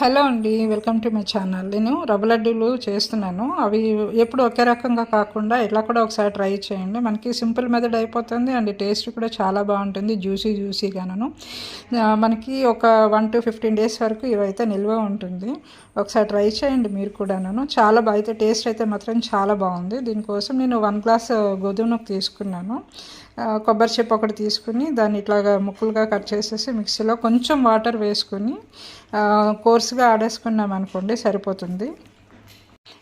Hello అండి welcome to my channel. నేను రవ్వ లడ్డూలు చేస్తున్నాను. అవి ఎప్పుడు ఒకే రకంగా కాకుండా ఇలా కూడా ఒకసారి ట్రై చేయండి. మనకి సింపుల్ మెథడ్ అయిపోతుంది అండ్ టేస్ట్ కూడా చాలా బాగుంటుంది జ్యూసీ జ్యూసీగాను. మనకి ఒక వన్ టు ఫిఫ్టీన్ డేస్ వరకు ఇవైతే నిల్వ ఉంటుంది. ఒకసారి ట్రై చేయండి మీరు కూడాను. చాలా బాగా అయితే టేస్ట్ అయితే మాత్రం చాలా బాగుంది. దీనికోసం నేను వన్ గ్లాస్ గోధుమ తీసుకున్నాను. కొబ్బరి చెప్పు ఒకటి తీసుకుని దాన్ని ఇట్లాగా ముక్కలుగా కట్ చేసేసి మిక్సీలో కొంచెం వాటర్ వేసుకుని కోర్స్గా ఆడేసుకున్నాం అనుకోండి సరిపోతుంది.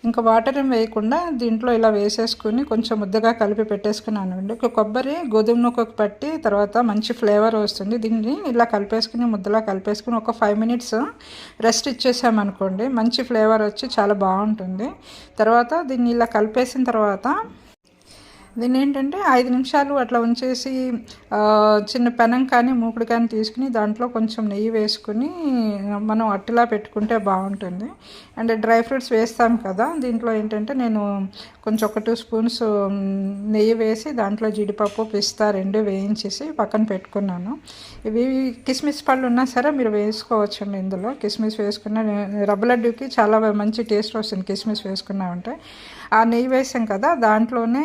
ఇంకా వాటర్ ఏం వేయకుండా దీంట్లో ఇలా వేసేసుకుని కొంచెం ముద్దగా కలిపి పెట్టేసుకున్నాను అండి. కొబ్బరి గోధుమ నూకకు పట్టి తర్వాత మంచి ఫ్లేవర్ వస్తుంది. దీన్ని ఇలా కలిపేసుకుని ముద్దలా కలిపేసుకుని ఒక ఫైవ్ మినిట్స్ రెస్ట్ ఇచ్చేసామనుకోండి మంచి ఫ్లేవర్ వచ్చి చాలా బాగుంటుంది. తర్వాత దీన్ని ఇలా కలిపేసిన తర్వాత దీన్ని ఏంటంటే ఐదు నిమిషాలు అట్లా ఉంచేసి చిన్న పెనం కానీ మూకుడు కానీ తీసుకుని దాంట్లో కొంచెం నెయ్యి వేసుకుని మనం అట్టిలా పెట్టుకుంటే బాగుంటుంది. అండ్ డ్రై ఫ్రూట్స్ వేస్తాం కదా దీంట్లో ఏంటంటే నేను కొంచెం ఒక టూ స్పూన్స్ నెయ్యి వేసి దాంట్లో జీడిపప్పు పిస్తా రెండు వేయించేసి పక్కన పెట్టుకున్నాను. ఇవి కిస్మిస్ పళ్ళు ఉన్నా సరే మీరు వేసుకోవచ్చండి ఇందులో. కిస్మిస్ వేసుకున్న రబ్బ లడ్డూకి చాలా మంచి టేస్ట్ వస్తుంది కిస్మిస్ వేసుకున్నామంటే. ఆ నెయ్యి వేసాం కదా దాంట్లోనే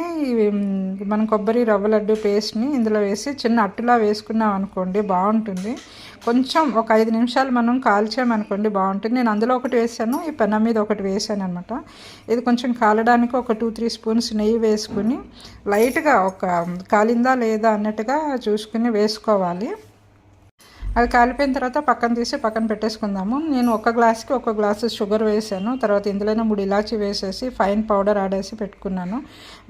మనం కొబ్బరి రవ్వ లడ్డు పేస్ట్ని ఇందులో వేసి చిన్న అట్టులా వేసుకున్నాం అనుకోండి బాగుంటుంది. కొంచెం ఒక ఐదు నిమిషాలు మనం కాల్చామనుకోండి బాగుంటుంది. నేను అందులో ఒకటి వేసాను ఈ పెనం మీద ఒకటి వేసాను అనమాట ఇది కొంచెం కాలడానికి ఒక టూ త్రీ స్పూన్స్ నెయ్యి వేసుకుని లైట్గా ఒక కాలిందా లేదా అన్నట్టుగా చూసుకుని వేసుకోవాలి. అది కాలిపోయిన తర్వాత పక్కన తీసి పక్కన పెట్టేసుకుందాము. నేను ఒక గ్లాస్కి ఒక గ్లాసు షుగర్ వేసాను. తర్వాత ఇందులోనే మూడు ఇలాచి వేసేసి ఫైన్ పౌడర్ ఆడేసి పెట్టుకున్నాను.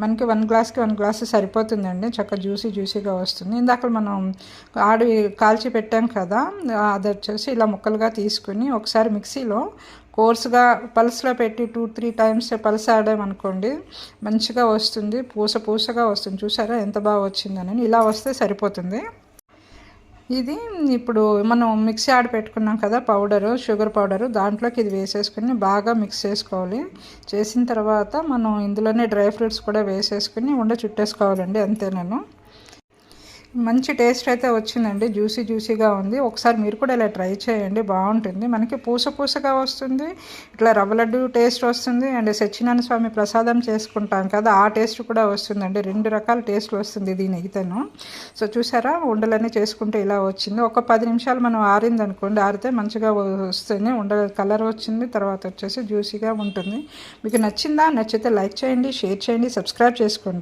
మనకి వన్ గ్లాస్కి వన్ గ్లాస్ సరిపోతుందండి. చక్కగా జ్యూసీ జ్యూసీగా వస్తుంది. ఇందాక మనం ఆడి కాల్చి పెట్టాం కదా అది వచ్చేసి ఇలా ముక్కలుగా తీసుకుని ఒకసారి మిక్సీలో కోర్స్గా పల్స్లో పెట్టి టూ త్రీ టైమ్స్ పల్స్ ఆడామనుకోండి మంచిగా వస్తుంది. పూస పూసగా వస్తుంది. చూసారా ఎంత బాగా వచ్చిందని ఇలా వస్తే సరిపోతుంది. ఇది ఇప్పుడు మనం మిక్సీ ఆడ పెట్టుకున్నాం కదా పౌడరు షుగర్ పౌడరు దాంట్లోకి ఇది వేసేసుకుని బాగా మిక్స్ చేసుకోవాలి. చేసిన తర్వాత మనం ఇందులోనే డ్రై ఫ్రూట్స్ కూడా వేసేసుకుని ఉండ చుట్టేసుకోవాలండి అంతే నేను మంచి టేస్ట్ అయితే వచ్చిందండి. జ్యూసీ జ్యూసీగా ఉంది. ఒకసారి మీరు కూడా ఇలా ట్రై చేయండి. బాగుంటుంది. మనకి పూస పూసగా వస్తుంది. ఇట్లా రవ్వ లడ్డు టేస్ట్ వస్తుంది. అండ్ సత్యనారాయణ స్వామి ప్రసాదం చేసుకుంటాం కదా ఆ టేస్ట్ కూడా వస్తుందండి. రెండు రకాల టేస్ట్ వస్తుంది దీని ఎగితేను సో చూసారా? ఉండలన్నీ చేసుకుంటే ఇలా వచ్చింది. ఒక పది నిమిషాలు మనం ఆరింది అనుకోండి ఆరితే మంచిగా వస్తుంది. ఉండ కలర్ వచ్చింది తర్వాత వచ్చేసి జ్యూసీగా ఉంటుంది. మీకు నచ్చిందా? నచ్చితే లైక్ చేయండి షేర్ చేయండి సబ్స్క్రైబ్ చేసుకోండి.